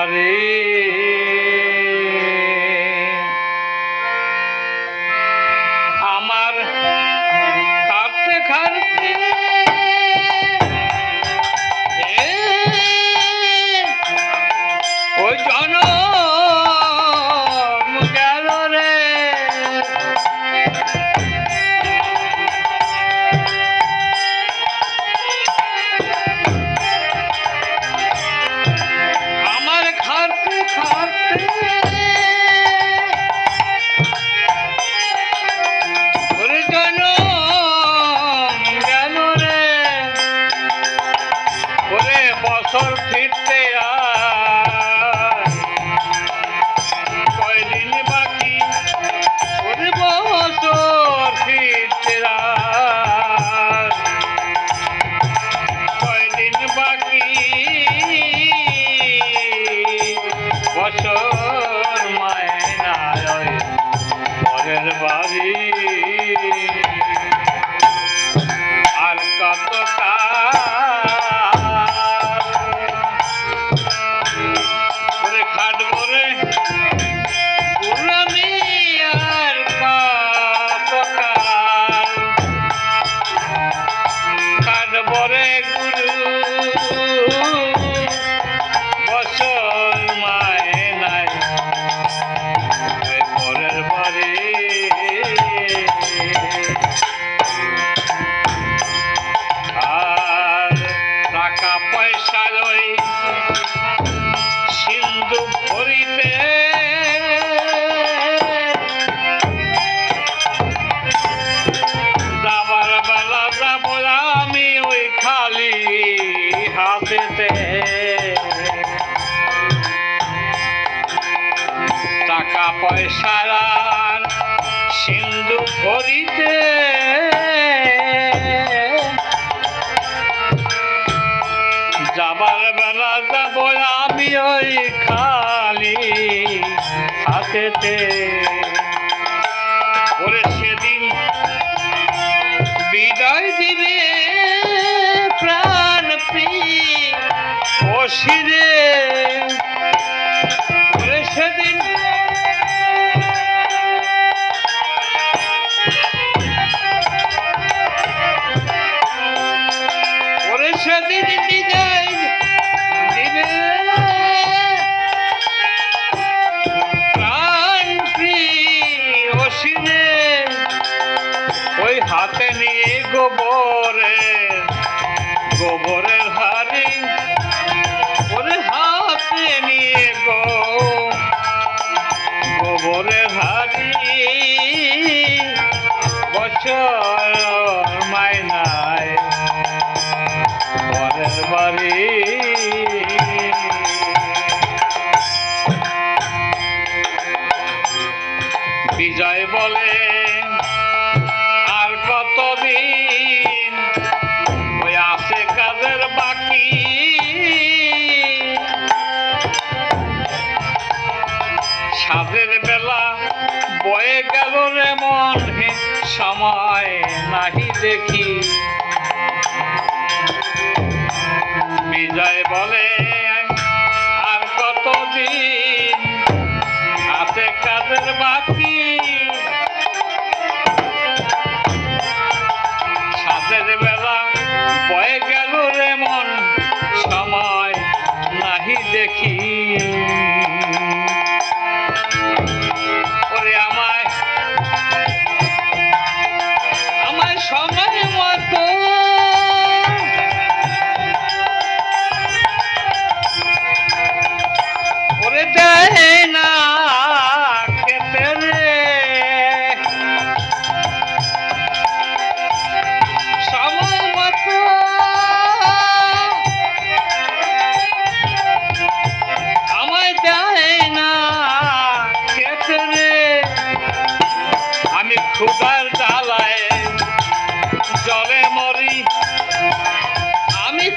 পারে बसर फिरते आ கடலூர் আমি ওই খালি হাতেতে। নি গোবরে গোবরের হাড়ি ওরে হাতে নিয়ে গো। গোবরের হাড়ি বছর সময় নাহি দেখি। বিজয় বলে, আর কতদিন আছে কাজের বাকি? সাজের বেলা বয়ে গেল রে মন, সময় নাহি দেখি।